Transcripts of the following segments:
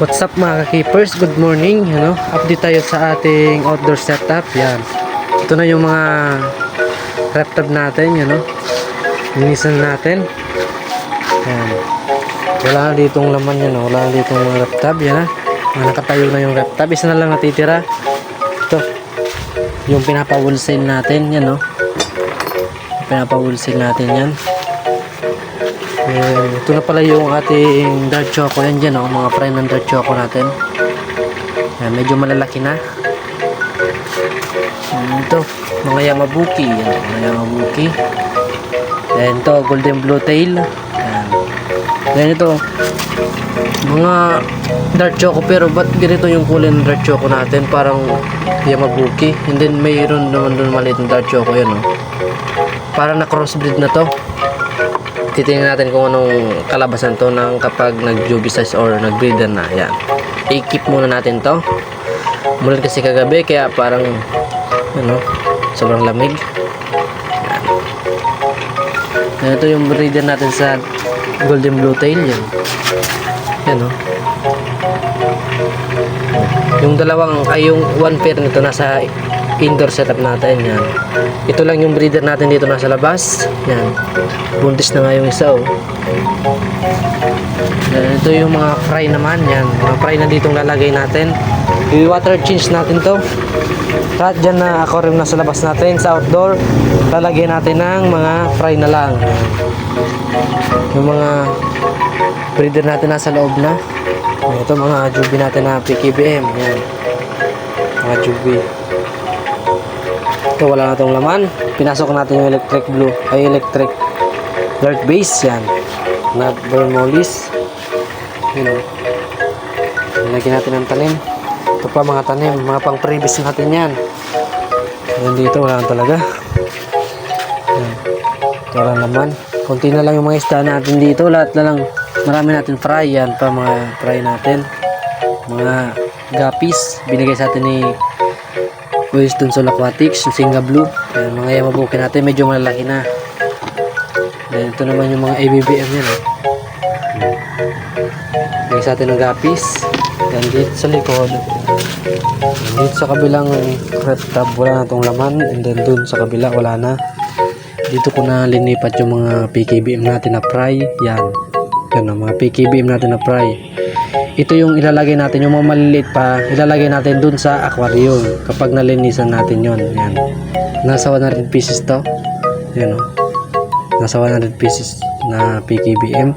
What's up mga keepers? Good morning. Ano? Update tayo sa ating outdoor setup. Yan. Ito na yung mga laptop natin. Yan, no? Linisan natin. Yan. Wala na ditong laman yan. No? Wala na ditong laptop. Yan ha. Ah, nakatayo na yung laptop. Isa na lang natitira. Ito. Yung pinapa-wholesale natin. Yan no. Pinapa-wholesale natin yan. Ayan, ito na pala yung ating dark choco yan dyan, oh, mga fry ng dark choco natin. Ayan, medyo malalaki na. Ito, mga yamabuki. Yan, mga yamabuki. Ayan, ito, golden blue tail. Ayan. Ayan, ito, mga dark choco pero ba't ganito yung kulay ng dark choco natin? Parang yamabuki. And then mayroon naman doon maliit na dark choco yan, oh. Parang na crossbreed na to titingnan natin kung anong kalabasan to ng kapag nag-jubisize or nag-breeder na. Yan. I-keep muna natin to. Mulan kasi kagabi kaya parang ano, sobrang lamig. Yan. Ito yung breeder natin sa golden blue tail yan. Yan oh. Yung dalawang ay yung one pair nito nasa indoor setup natin yan. Ito lang yung breeder natin dito nasa labas. Yan. Buntis na nga yung isa oh. Yan, ito yung mga fry naman yan. Mga fry na ditong lalagay natin. I-water change natin to. Lahat dyan na aquarium na sa labas natin sa outdoor. Lalagyan natin ng mga fry na lang. Yung mga breeder natin nasa loob na. Ito mga jubi natin na PKBM. Yan. Mga jubi. Ito wala na itong laman. Pinasok natin yung electric blue. Ay electric dark base. Yan. Not burn mollies. Yun o. Nilagyan natin ng tanim. Ito pa mga tanim. Mga pang previous natin yan. Yan dito wala talaga. Yan. Ito wala naman. Kunti na lang yung mga isda natin dito. Lahat na lang. Marami natin fry. Yan pa mga fry natin. Mga guppies. Binigay sa atin ni Wisdom Soul Aquatics. Singa Blue. Yan, mga yamabuki natin. Medyo malalaki na. Then, ito naman yung mga ABBM yan. Eh. Bigay sa atin ng guppies. Yan dito sa likod. Yan dito sa kabilang red tab wala na itong laman. And then dun sa kabila wala na. Dito ko na linipat yung mga PKBM natin na fry. Yan. Yan ang mga PKBM natin na fry. Ito yung ilalagay natin, yung mga maliliit pa, ilalagay natin dun sa aquarium kapag nalinisan natin yon Yan. Nasa 100 pieces to. Yan o. Nasa 100 pieces na PKBM.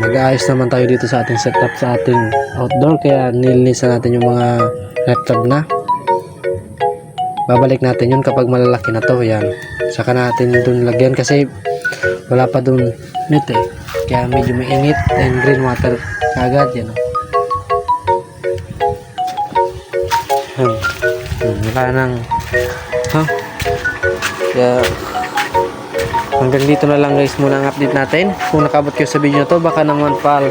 Mag-aayos naman tayo dito sa ating setup sa ating outdoor kaya nilinisan natin yung mga laptop na. Babalik natin yun kapag malalaki na to. Yan. Saka natin dun lagyan kasi wala pa dun net eh. Kaya medyo mainit and green water kagad yan. oh. Hmm. Hmm, Wala nang ha? Kaya hanggang dito na lang guys muna ang update natin. Kung nakabot kayo sa video to baka naman pal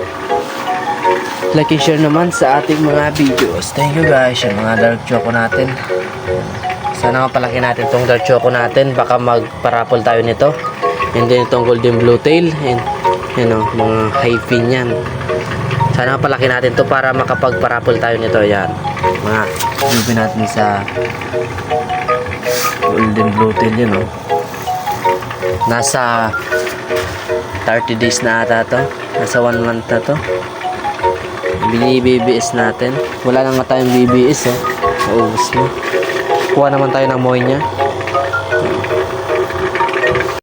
like and share naman sa ating mga videos. Thank you guys. Yung mga dark choco natin. Sana mapalaki natin tong dark choco natin. Baka magparapol tayo nito. And then itong golden blue tail. And you know, mga high fin yan. Sana mapalaki natin to para makapagparapol tayo nito. Yan. Mga jubi natin sa golden blue tail yun oh. Nasa 30 days na ata to. Nasa 1 month na to. Bini-BBS natin. Wala na nga tayong BBS oh. Naubos na. Kuha naman tayo ng moy niya.